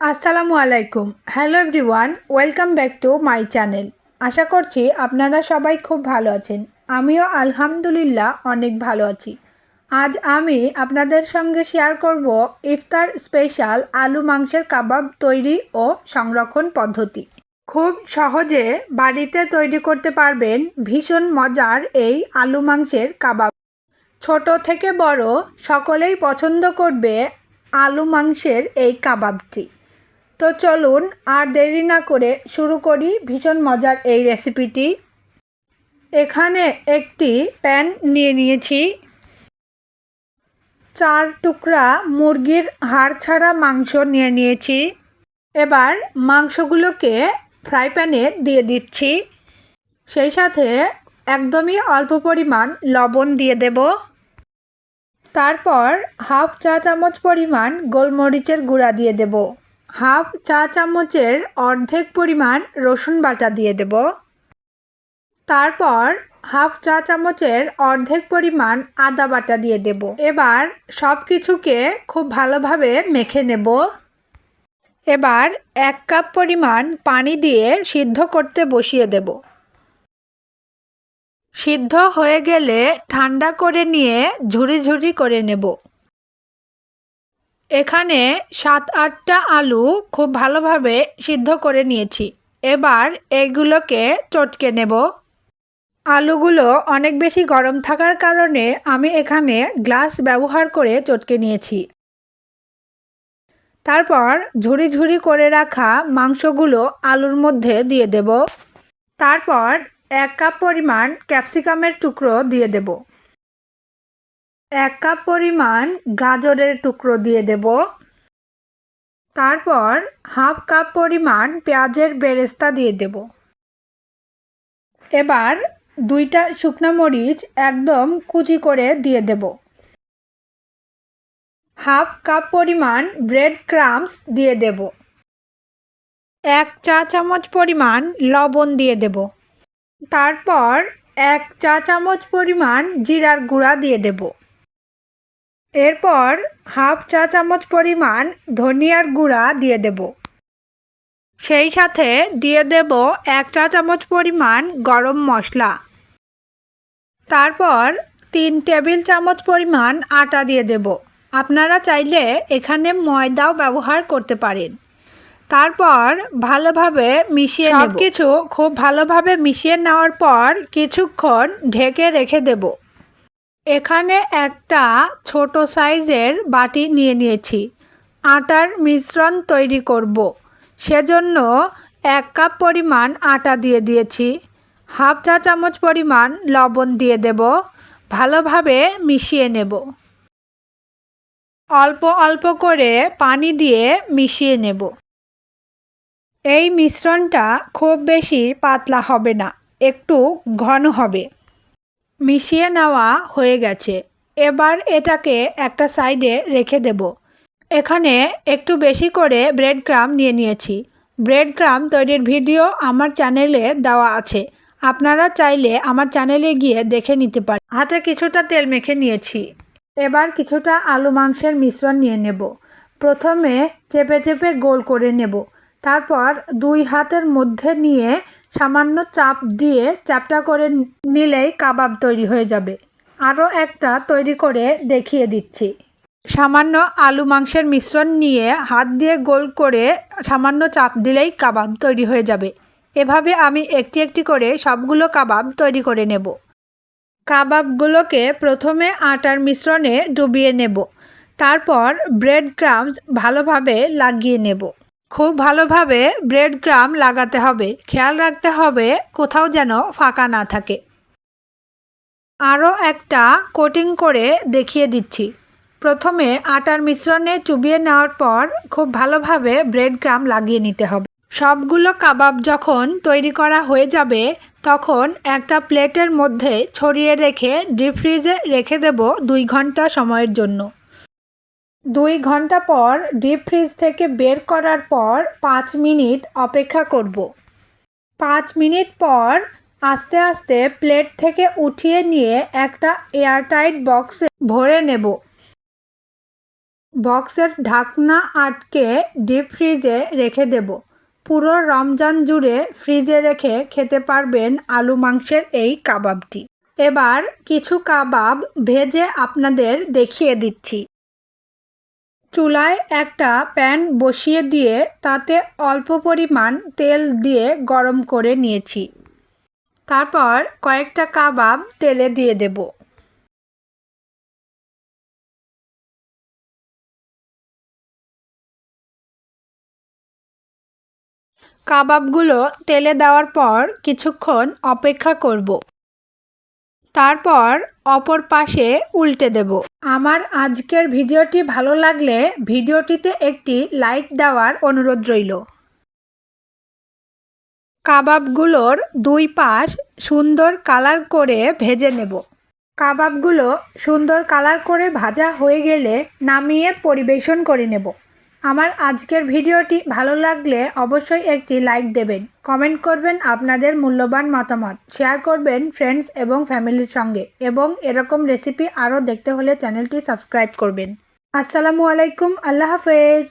আসসালামু আলাইকুম। Hello everyone welcome back to my channel আশা করছি আপনারা সবাই খুব ভালো আছেন। আমিও আলহামদুলিল্লাহ অনেক ভালো আছি। আজ আমি আপনাদের সঙ্গে শেয়ার করব ইফতার স্পেশাল আলু মাংসের কাবাব তৈরি ও সংরক্ষণ পদ্ধতি। খুব সহজে বাড়িতে তৈরি করতে পারবেন ভীষণ মজার এই আলু মাংসের কাবাব। ছোট থেকে বড় সকলেই পছন্দ করবে আলু মাংসের এই কাবাবটি। তো চলুন আর দেরি না করে শুরু করি ভীষণ মজার এই রেসিপিটি এখানে একটি প্যান নিয়ে নিয়েছি। চার টুকরা মুরগির হাড় ছাড়া মাংস নিয়ে নিয়েছি। এবার মাংসগুলোকে ফ্রাই প্যানে দিয়ে দিচ্ছি। সেই সাথে একদমই অল্প পরিমাণ লবণ দিয়ে দেব। তারপর হাফ চা চামচ পরিমাণ গোলমরিচের গুঁড়া দিয়ে দেব। হাফ চা চামচের অর্ধেক পরিমাণ রসুন বাটা দিয়ে দেব। তারপর হাফ চা চামচের অর্ধেক পরিমাণ আদা বাটা দিয়ে দেব। এবার সব কিছুকে খুব ভালোভাবে মেখে নেব। এবার এক কাপ পরিমাণ পানি দিয়ে সিদ্ধ করতে বসিয়ে দেব। সিদ্ধ হয়ে গেলে ঠান্ডা করে নিয়ে ঝুড়ি ঝুড়ি করে নেব। এখানে সাত, আটটা আলু খুব ভালোভাবে সিদ্ধ করে নিয়েছি। এবার এগুলোকে চটকে নেব। আলুগুলো অনেক বেশি গরম থাকার কারণে আমি এখানে গ্লাস ব্যবহার করে চটকে নিয়েছি। তারপর ঝুড়ি ঝুড়ি করে রাখা মাংসগুলো আলুর মধ্যে দিয়ে দেব। তারপর এক কাপ পরিমাণ ক্যাপসিকামের টুকরো দিয়ে দেব। এক কাপ পরিমাণ গাজরের টুকরো দিয়ে দেব। তারপর হাফ কাপ পরিমাণ পেঁয়াজের বেরেস্তা দিয়ে দেব। এবার দুইটা শুকনো মরিচ একদম কুচি করে দিয়ে দেব। হাফ কাপ পরিমাণ ব্রেড ক্রামস দিয়ে দেব। এক চা চামচ পরিমাণ লবণ দিয়ে দেব। তারপর এক চা চামচ পরিমাণ জিরার গুঁড়া দিয়ে দেব। এরপর হাফ চা চামচ পরিমাণ ধনিয়ার গুঁড়া দিয়ে দেব। সেই সাথে দিয়ে দেব এক চা চামচ পরিমাণ গরম মশলা। তারপর তিন টেবিল চামচ পরিমাণ আটা দিয়ে দেব। আপনারা চাইলে এখানে ময়দাও ব্যবহার করতে পারেন। তারপর ভালোভাবে মিশিয়ে সব কিছু খুব ভালোভাবে মিশিয়ে নেওয়ার পর কিছুক্ষণ ঢেকে রেখে দেব। এখানে একটা ছোট সাইজের বাটি নিয়ে নিয়েছি। আটার মিশ্রণ তৈরি করব। সেজন্য এক কাপ পরিমাণ আটা দিয়ে দিয়েছি। হাফ চা চামচ পরিমাণ লবণ দিয়ে দেব। ভালোভাবে মিশিয়ে নেব। অল্প অল্প করে পানি দিয়ে মিশিয়ে নেব। এই মিশ্রণটা খুব বেশি পাতলা হবে না, একটু ঘন হবে। মিশিয়ে নেওয়া হয়ে গেছে। এবার এটাকে একটা সাইডে রেখে দেব। এখানে একটু বেশি করে ব্রেড ক্রাম নিয়ে নিয়েছি। ব্রেড ক্রাম তৈরির ভিডিও আমার চ্যানেলে দেওয়া আছে। আপনারা চাইলে আমার চ্যানেলে গিয়ে দেখে নিতে পারেন। হাতে কিছুটা তেল মেখে নিয়েছি। এবার কিছুটা আলু মাংসের মিশ্রণ নিয়ে নেব। প্রথমে চেপে চেপে গোল করে নেব। তারপর দুই হাতের মধ্যে নিয়ে সামান্য চাপ দিয়ে চাপটা করে নিলেই কাবাব তৈরি হয়ে যাবে। আরও একটা তৈরি করে দেখিয়ে দিচ্ছি। সামান্য আলু মাংসের মিশ্রণ নিয়ে হাত দিয়ে গোল করে সামান্য চাপ দিলেই কাবাব তৈরি হয়ে যাবে। এভাবে আমি একটি একটি করে সবগুলো কাবাব তৈরি করে নেব। কাবাবগুলোকে প্রথমে আটার মিশ্রণে ডুবিয়ে নেব। তারপর ব্রেড ক্রামস ভালোভাবে লাগিয়ে নেব। খুব ভালোভাবে ব্রেড ক্রাম লাগাতে হবে। খেয়াল রাখতে হবে কোথাও যেন ফাঁকা না থাকে। আরও একটা কোটিং করে দেখিয়ে দিচ্ছি। প্রথমে আটার মিশ্রণে চুবিয়ে নেওয়ার পর খুব ভালোভাবে ব্রেড ক্রাম লাগিয়ে নিতে হবে। সবগুলো কাবাব যখন তৈরি করা হয়ে যাবে, তখন একটা প্লেটের মধ্যে ছড়িয়ে রেখে ডিপ ফ্রিজে রেখে দেব দুই ঘণ্টা সময়ের জন্য। দুই ঘণ্টা পর ডিপ ফ্রিজ থেকে বের করার পর পাঁচ মিনিট অপেক্ষা করব। পাঁচ মিনিট পর আস্তে আস্তে প্লেট থেকে উঠিয়ে নিয়ে একটা এয়ারটাইট বক্সে ভরে নেব। বক্সের ঢাকনা আটকে ডিপ ফ্রিজে রেখে দেব। পুরো রমজান জুড়ে ফ্রিজে রেখে খেতে পারবেন আলু মাংসের এই কাবাবটি। এবার কিছু কাবাব ভেজে আপনাদের দেখিয়ে দিচ্ছি। চুলায় একটা প্যান বসিয়ে দিয়ে তাতে অল্প পরিমাণ তেল দিয়ে গরম করে নিয়েছি। তারপর কয়েকটা কাবাব তেলে দিয়ে দেব। কাবাবগুলো তেলে দেওয়ার পর কিছুক্ষণ অপেক্ষা করব। তারপর অপর পাশে উল্টে দেব। আমার আজকের ভিডিওটি ভালো লাগলে ভিডিওটিতে একটি লাইক দেওয়ার অনুরোধ রইল। কাবাবগুলোর দুই পাশ সুন্দর কালার করে ভেজে নেব। কাবাবগুলো সুন্দর কালার করে ভাজা হয়ে গেলে নামিয়ে পরিবেশন করে নেব। আমার আজকের ভিডিওটি ভালো লাগলে অবশ্যই একটি লাইক দেবেন। কমেন্ট করবেন আপনাদের মূল্যবান মতামত। শেয়ার করবেন ফ্রেন্ডস এবং ফ্যামিলির সঙ্গে। এবং এরকম রেসিপি আরও দেখতে হলে চ্যানেলটি সাবস্ক্রাইব করবেন। আসসালামু আলাইকুম। আল্লাহ হাফেজ।